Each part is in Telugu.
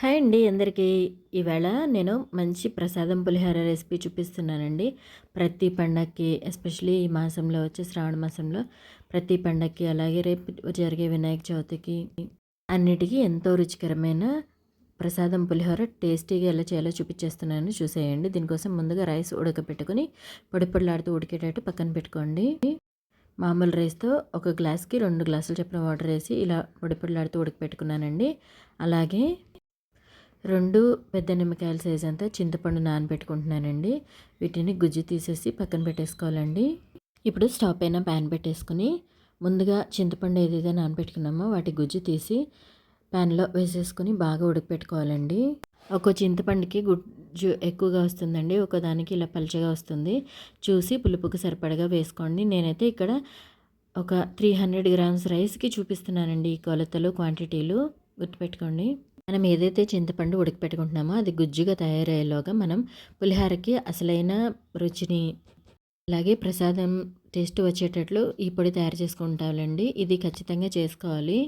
హాయ్ అండి అందరికీ. ఈవేళ నేను మంచి ప్రసాదం పులిహోర రెసిపీ చూపిస్తున్నానండి. ప్రతి పండక్కి ఎస్పెషలీ ఈ మాసంలో వచ్చే శ్రావణ మాసంలో ప్రతి పండక్కి అలాగే రేపు జరిగే వినాయక చవితికి అన్నిటికీ ఎంతో రుచికరమైన ప్రసాదం పులిహోర టేస్టీగా ఎలా చేయాలో చూపించేస్తున్నాను. చూసేయండి. దీనికోసం ముందుగా రైస్ ఉడకపెట్టుకుని పొడి పొడిలాడుతూ ఉడికేటట్టు పక్కన పెట్టుకోండి. మామూలు రైస్తో ఒక గ్లాస్కి రెండు గ్లాసులు చెప్పిన వాటర్ వేసి ఇలా పొడి పొడిలాడుతూ ఉడకపెట్టుకున్నానండి అలాగే రెండు పెద్ద నిమ్మకాయల సైజ్ అంతా చింతపండు నానబెట్టుకుంటున్నానండి. వీటిని గుజ్జు తీసేసి పక్కన పెట్టేసుకోవాలండి. ఇప్పుడు స్టవ్ పైన ప్యాన్ పెట్టేసుకుని ముందుగా చింతపండు ఏదైతే నానబెట్టుకున్నామో వాటి గుజ్జు తీసి ప్యాన్లో వేసేసుకుని బాగా ఉడకపెట్టుకోవాలండి. ఒక చింతపండుకి గుజ్జు ఎక్కువగా వస్తుందండి. ఒకదానికి ఇలా పలుచగా వస్తుంది. చూసి పులుపుకి సరిపడగా వేసుకోండి. నేనైతే ఇక్కడ ఒక త్రీ హండ్రెడ్ గ్రామ్స్ రైస్కి చూపిస్తున్నానండి ఈ కొలతలు క్వాంటిటీలు గుర్తుపెట్టుకోండి. మనం ఏదైతే చింతపండు ఉడకపెట్టుకుంటున్నామో అది గుజ్జుగా తయారయ్యేలోగా మనం పులిహారకి అసలైన రుచిని అలాగే ప్రసాదం టేస్ట్ వచ్చేటట్లు ఈ పొడి తయారు చేసుకుంటామండి. ఇది ఖచ్చితంగా చేసుకోవాలి.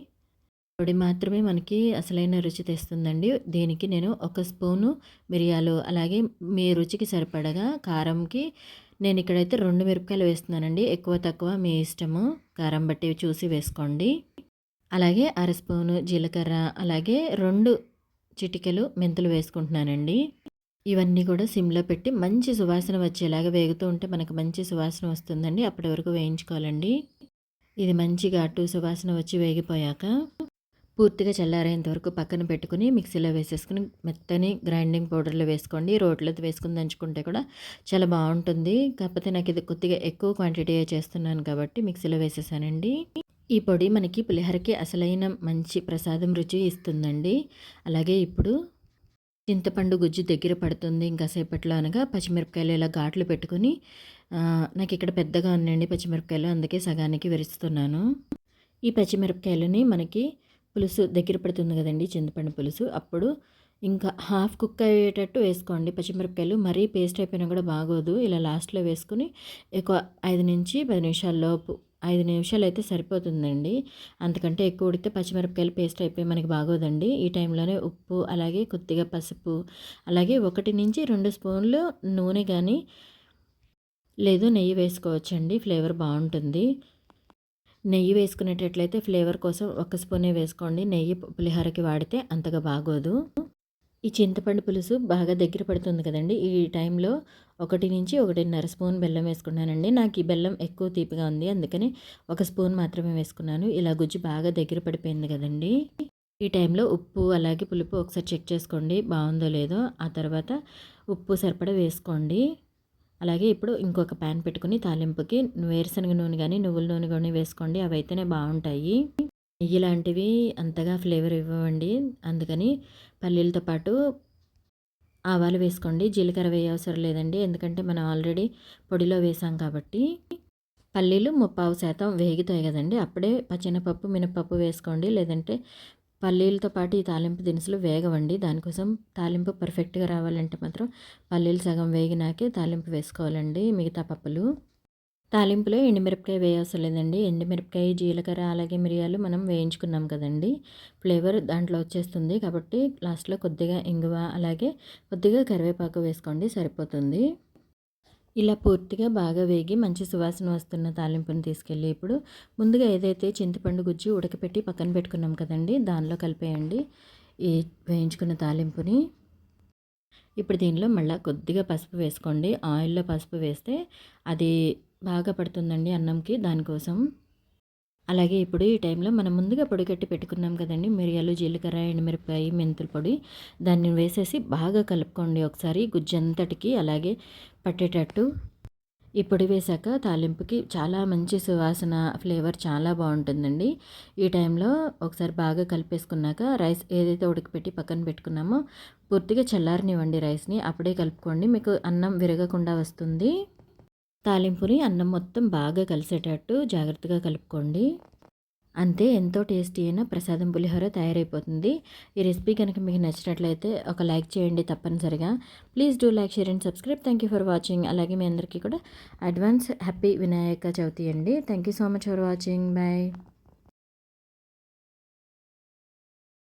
పొడి మాత్రమే మనకి అసలైన రుచి తెస్తుందండి. దీనికి నేను ఒక స్పూను మిరియాలు అలాగే మీ రుచికి సరిపడగా కారంకి నేను ఇక్కడైతే రెండు మిరపకాయలు వేస్తున్నానండి. ఎక్కువ తక్కువ మీ ఇష్టము. కారం బట్టి చూసి వేసుకోండి. అలాగే అర స్పూను జీలకర్ర అలాగే రెండు చిటికెలు మెంతులు వేసుకుంటున్నానండి. ఇవన్నీ కూడా సిమ్లో పెట్టి మంచి సువాసన వచ్చేలాగా వేగుతూ ఉంటే మనకు మంచి సువాసన వస్తుందండి. అప్పటి వరకు వేయించుకోవాలండి. ఇది మంచిగా అటు సువాసన వచ్చి వేగిపోయాక పూర్తిగా చల్లారేంత వరకు పక్కన పెట్టుకుని మిక్సీలో వేసేసుకుని మెత్తని గ్రైండింగ్ పౌడర్లో వేసుకోండి. రోట్లో వేసుకుని దంచుకుంటే కూడా చాలా బాగుంటుంది. కాకపోతే నాకు ఇది కొద్దిగా ఎక్కువ క్వాంటిటీ చేస్తున్నాను కాబట్టి మిక్సీలో వేసేసానండి. ఈ పొడి మనకి పులిహోరకి అసలైన మంచి ప్రసాదం రుచి ఇస్తుందండి. అలాగే ఇప్పుడు చింతపండు గుజ్జు దగ్గర పడుతుంది. ఇంకాసేపట్లో అనగా పచ్చిమిరపకాయలు ఇలా ఘాట్లు పెట్టుకొని నాకు ఇక్కడ పెద్దగా ఉన్నాయండి పచ్చిమిరపకాయలు అందుకే సగానికి విరుస్తున్నాను. ఈ పచ్చిమిరపకాయలని మనకి పులుసు దగ్గర పడుతుంది కదండి చింతపండు పులుసు. అప్పుడు ఇంకా హాఫ్ కుక్ అయ్యేటట్టు వేసుకోండి. పచ్చిమిరపకాయలు మరీ పేస్ట్ అయిపోయినా కూడా బాగోదు. ఇలా లాస్ట్లో వేసుకుని ఎక్కువ ఐదు నుంచి పది నిమిషాల్లోపు ఐదు నిమిషాలు అయితే సరిపోతుందండి. అంతకంటే ఎక్కువ ఉడితే పచ్చిమిరపకాయలు పేస్ట్ అయిపోయి మనకి బాగోదండి. ఈ టైంలోనే ఉప్పు అలాగే కొద్దిగా పసుపు అలాగే ఒకటి నుంచి రెండు స్పూన్లు నూనె కానీ లేదు నెయ్యి వేసుకోవచ్చండి. ఫ్లేవర్ బాగుంటుంది. నెయ్యి వేసుకునేటట్లయితే ఫ్లేవర్ కోసం ఒక స్పూనే వేసుకోండి. నెయ్యి పులిహోరకి వాడితే అంతగా బాగోదు. ఈ చింతపండు పులుసు బాగా దగ్గర పడుతుంది కదండి. ఈ టైంలో ఒకటి నుంచి ఒకటిన్నర స్పూన్ బెల్లం వేసుకున్నానండి. నాకు ఈ బెల్లం ఎక్కువ తీపిగా ఉంది. అందుకని ఒక స్పూన్ మాత్రమే వేసుకున్నాను. ఇలా గుజ్జు బాగా దగ్గర పడిపోయింది కదండి. ఈ టైంలో ఉప్పు అలాగే పులుపు ఒకసారి చెక్ చేసుకోండి. బాగుందో లేదో. ఆ తర్వాత ఉప్పు సరిపడ వేసుకోండి. అలాగే ఇప్పుడు ఇంకొక ప్యాన్ పెట్టుకుని తాలింపుకి వేరుశనగ నూనె కానీ నువ్వుల నూనె కానీ వేసుకోండి. అవి అయితేనే బాగుంటాయి. నెయ్యి లాంటివి అంతగా ఫ్లేవర్ ఇవ్వండి అందుకని పల్లీలతో పాటు ఆవాలు వేసుకోండి. జీలకర్ర వేయవసరం లేదండి. ఎందుకంటే మనం ఆల్రెడీ పొడిలో వేసాం కాబట్టి పల్లీలు ముప్పావు శాతం వేగుతాయి కదండి. అప్పుడే పచ్చెనపప్పు మినపప్పు వేసుకోండి. లేదంటే పల్లీలతో పాటు ఈ తాలింపు దినుసులు వేగవండి. దానికోసం తాలింపు పర్ఫెక్ట్గా రావాలంటే మాత్రం పల్లీలు సగం వేగినాకే తాలింపు వేసుకోవాలండి. మిగతా పప్పులు. తాలింపులో ఎండుమిరపకాయ వేయవసరం లేదండి ఎండుమిరపకాయ జీలకర్ర అలాగే మిరియాలు మనం వేయించుకున్నాం కదండి. ఫ్లేవర్ దాంట్లో వచ్చేస్తుంది కాబట్టి లాస్ట్లో కొద్దిగా ఇంగువ అలాగే కొద్దిగా కరివేపాకు వేసుకోండి సరిపోతుంది. ఇలా పూర్తిగా బాగా వేగి మంచి సువాసన వస్తున్న తాలింపుని తీసుకెళ్ళి ఇప్పుడు ముందుగా ఏదైతే చింతపండు గుజ్జు ఉడకపెట్టి పక్కన పెట్టుకున్నాం కదండి దానిలో కలిపేయండి. ఈ వేయించుకున్న తాలింపుని ఇప్పుడు దీనిలో మళ్ళీ కొద్దిగా పసుపు వేసుకోండి. ఆయిల్లో పసుపు వేస్తే అది బాగా పడుతుందండి అన్నంకి దానికోసం. అలాగే ఇప్పుడు ఈ టైంలో మనం ముందుగా పొడి కట్టి పెట్టుకున్నాం కదండి. మిరియాలు జీలకర్ర ఎండుమిరపకాయ మెంతుల పొడి. దాన్ని వేసేసి బాగా కలుపుకోండి ఒకసారి గుజ్జంతటికి అలాగే పట్టేటట్టు. ఈ పొడి వేసాక తాలింపుకి చాలా మంచి సువాసన ఫ్లేవర్ చాలా బాగుంటుందండి. ఈ టైంలో ఒకసారి బాగా కలిపేసుకున్నాక రైస్ ఏదైతే ఉడకపెట్టి పక్కన పెట్టుకున్నామో పూర్తిగా చల్లారనివ్వండి రైస్ని. అప్పుడే కలుపుకోండి. మీకు అన్నం విరగకుండా వస్తుంది. తాలింపుని అన్నం మొత్తం బాగా కలిసేటట్టు జాగ్రత్తగా కలుపుకోండి. అంతే ఎంతో టేస్టీ అయిన ప్రసాదం పులిహోర తయారైపోతుంది. ఈ రెసిపీ కనుక మీకు నచ్చినట్లయితే ఒక లైక్ చేయండి తప్పనిసరిగా. Please do like share and subscribe. Thank you for watching అలాగే మీ అందరికీ కూడా అడ్వాన్స్ హ్యాపీ వినాయక చవితి అండి. Thank you so much for watching bye